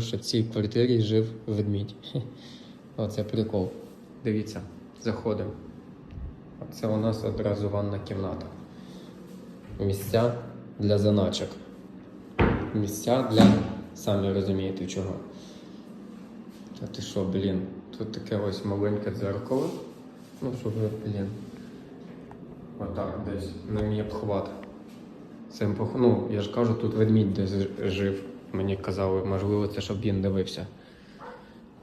Що в цій квартирі жив ведмідь. Оце прикол. Дивіться, заходимо. Це у нас одразу ванна кімната. Місця для заначок. Місця для, самі розумієте, чого. А ти що, блін? Тут таке ось маленьке дзеркало. Ну, щоб блін. Отак десь на мій обхват. Пох... Ну, я ж кажу, тут ведмідь десь жив. Мені казали, можливо, це щоб він дивився.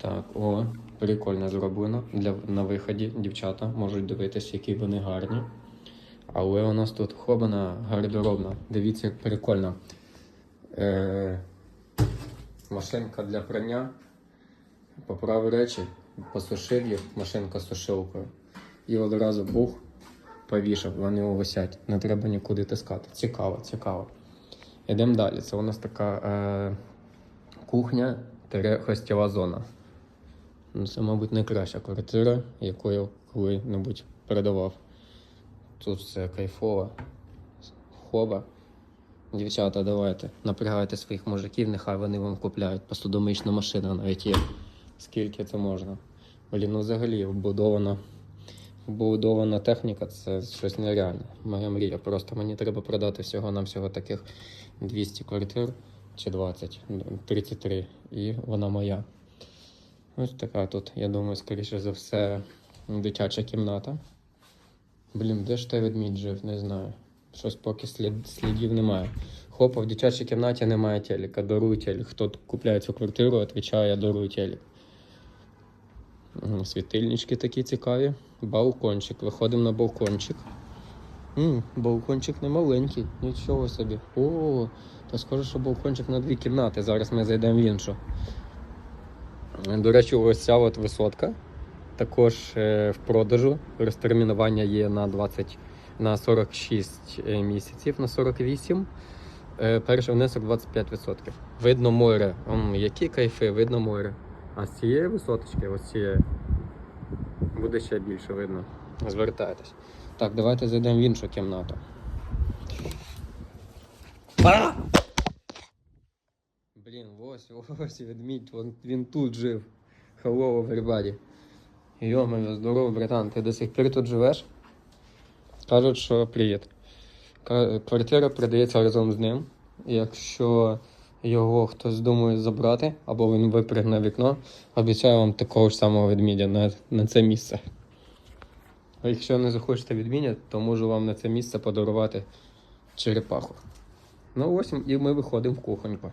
Так, о, прикольно зроблено. Для, на виході дівчата можуть дивитися, які вони гарні. Але у нас тут хобана гардеробна. Дивіться, як прикольно. Е, машинка для прання. Поправив речі, посушив їх, машинка з сушилкою. І одразу бух, повішав, вони висять. Не треба нікуди тискати. Цікаво, цікаво. Йдемо далі. Це у нас така е, кухня гостєва зона. Ну, Це, мабуть, найкраща квартира, яку я коли-небудь передавав. Тут все кайфово. Хоба. Дівчата, давайте, напрягайте своїх мужиків, нехай вони вам купляють. Посудомична машина навіть є. Скільки це можна? Блін, ну взагалі вбудована, вбудована техніка це щось нереальне. Моя мрія. Просто мені треба продати всього нам всього таких 200 квартир чи 20, 33, і вона моя. Ось така тут, я думаю, скоріше за все, дитяча кімната. Блін, де ж той ведмідь жив, не знаю. Щось поки слід, слідів немає. Хопа, в дитячій кімнаті немає телека, даруй телек. Хто купляє цю квартиру, відповідає, я дарую телек. Світильнички такі цікаві. Балкончик. Виходимо на балкончик. М, балкончик не маленький, нічого собі. О, то скажу, що балкончик на дві кімнати. Зараз ми зайдемо в іншу. До речі, ось ця от висотка. Також е, в продажу. Розтермінування є на 20, на 46 е, місяців, на 48. Е, Перший внесок 25%. Видно море. М, які кайфи, видно море. А з цієї висоточки, ось цієї, буде ще більше видно. Звертайтесь. Так, давайте зайдемо в іншу кімнату. Блін, ось, ось ведмідь, він тут жив. Hello, everybody. Йо-моє, здорово, братан, ти до сих пір тут живеш? Кажуть, що привіт. Квартира продається разом з ним. Якщо його хтось думає забрати, або він випригне в вікно, обіцяю вам такого ж самого ведмідя на, на це місце. А якщо не захочете відміння, то можу вам на це місце подарувати черепаху. Ну ось і ми виходимо в кухоньку.